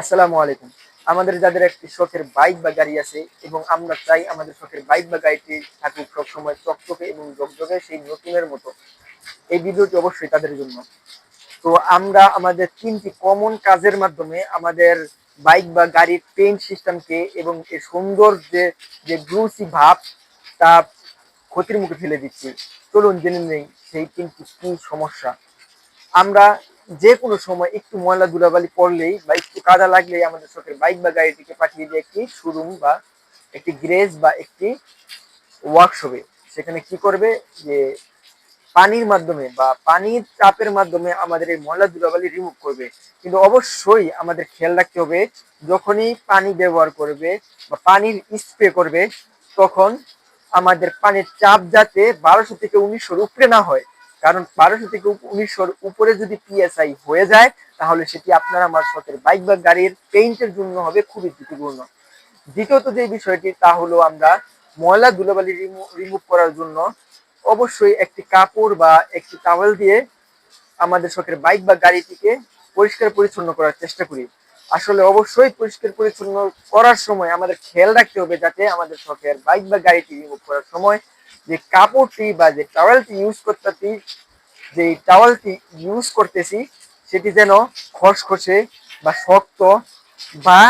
আসসালামু আলাইকুম। আমাদের যাদের একটি শখের বাইক বা গাড়ি আছে এবং আমরা চাই আমাদের শখের বাইক বা গাড়িটি থাকুক সবসময় চকচকে এবং জকজকে সেই নতুনের মতো। এই ভিডিওটি অবশ্যই তাদের জন্য। তো আমরা আমাদের তিনটি কমন কাজের মাধ্যমে আমাদের বাইক বা গাড়ির পেইন্ট সিস্টেমকে এবং এর সুন্দর যে যে গ্লুসি ভাব, তা ক্ষতির মুখে ফেলে দিচ্ছি। চলুন জেনে নেই সেই তিনটি কি সমস্যা। আমরা যে কোনো সময় একটু ময়লা ধুলাবালি পড়লেই বা কাদা লাগলেই আমাদের শখের বাইক বা গাড়িটিকে পাঠিয়ে দিয়ে একটি শোরুম বা একটি গ্রেজ বা একটি ওয়ার্কশপে সেখানে কি করবে? যে পানির মাধ্যমে বা পানির চাপের মাধ্যমে আমাদের এই ময়লা ধুলাবালি রিমুভ করবে। কিন্তু অবশ্যই আমাদের খেয়াল রাখতে হবে, যখনই পানি ব্যবহার করবে বা পানির স্প্রে করবে, তখন আমাদের পানির চাপ যাতে বারোশো থেকে উনিশশোর উপরে না হয়। কারণ বারোশো থেকে উনিশশোর উপরে যদি পিএসআই হয়ে যায়, তাহলে সেটি আপনার আমার শখের বাইক বা গাড়ির পেইন্টের জন্য হবে খুবই ঝুঁকিপূর্ণ। দ্বিতীয়ত যে বিষয়টি, তা হলো আমরা ময়লা ধুলোবালি রিমুভ করার জন্য অবশ্যই একটি কাপড় বা একটি টাওয়েল দিয়ে আমাদের শখের বাইক বা গাড়িটিকে পরিষ্কার পরিচ্ছন্ন করার চেষ্টা করি। আসলে অবশ্যই পরিষ্কার পরিচ্ছন্ন করার সময় আমাদের খেয়াল রাখতে হবে যাতে আমাদের শখের বাইক বা গাড়িটি রিমুভ করার সময় যে কাপড়টি বা যে টাওয়েলটি ইউজ করতেছি, যে টাওয়েলটি ইউজ করতেছি, সেটি যেন খসখসে বা শক্ত বা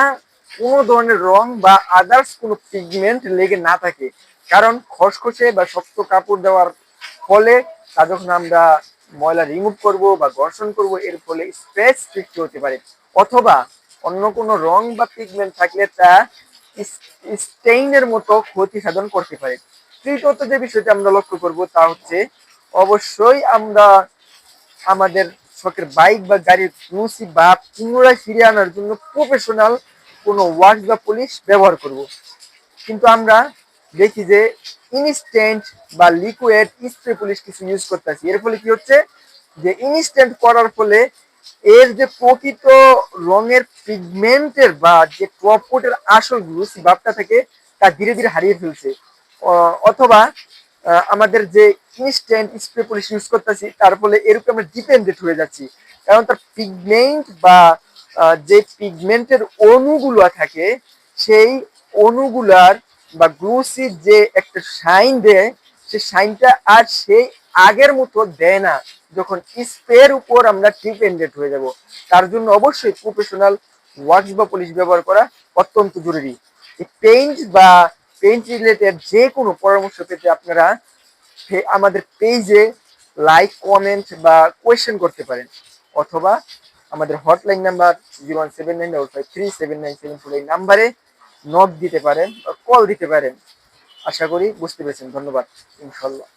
কোনো ধরনের রং বা আদার্স কোনো পিগমেন্ট লেগে না থাকে। কারণ খসখসে বা শক্ত কাপড় দেওয়ার ফলে তা যখন আমরা ময়লা রিমুভ করব বা ঘর্ষণ করব, এর ফলে স্প্রেস সৃষ্টি হতে পারে। অথবা অন্য কোনো রং বা পিগমেন্ট থাকলে তা স্টেইনের মতো ক্ষতি সাধন করতে পারে। তৃতীয়ত যে বিষয়টি আমরা লক্ষ্য করব তা হচ্ছে, অবশ্যই আমরা আমাদের শখের বাইক বা গাড়ির লুসি বা পুনরায় ফিরিয়ে আনার জন্য প্রফেশনাল কোনো ওয়ার্ক বা পুলিশ ব্যবহার করব। কিন্তু আমরা দেখি যে ইনস্ট্যান্ট বা লিকুইড স্প্রে পুলিশ কিছু ইউজ করতেছি। এর ফলে কি হচ্ছে যে ইনস্ট্যান্ট করার ফলে এর যে প্রকৃত রঙের পিগমেন্টের বা যে টপ কোটের আসল গ্লুসি ভাবটা থাকে, তা ধীরে ধীরে হারিয়ে ফেলছে। অথবা আমাদের যে ইনস্ট্যান্ট স্প্রে পলিশ ইউজ করতেছি, তার ফলে এরকম আমরা ডিপেন্ডেন্ট হয়ে যাচ্ছি। কারণ তার পিগমেন্ট বা যে পিগমেন্টের অণুগুলো থাকে, সেই অণুগুলার বা গ্লুসির যে একটা শাইন দেয় সে শাইনটা আর সেই আগের মতো দেয় না। যখন স্প্রের উপর আমরা ডিপেন্ডেন্ট হয়ে যাব। তার জন্য অবশ্যই প্রফেশনাল ওয়াক্স বা পলিশ ব্যবহার করা অত্যন্ত জরুরি। পেইন্ট বা পেইন্ট রিলেটেড যে কোনো পরামর্শ পেতে আপনারা আমাদের পেজে লাইক কমেন্ট বা কোয়েশ্চেন করতে পারেন। অথবা আমাদের hotline number zero one seven nine double five three seven nine seven four এই নাম্বারে নক দিতে পারেন বা কল দিতে পারেন। আশা করি বুঝতে পেরেছেন। ধন্যবাদ। ইনশাল্লাহ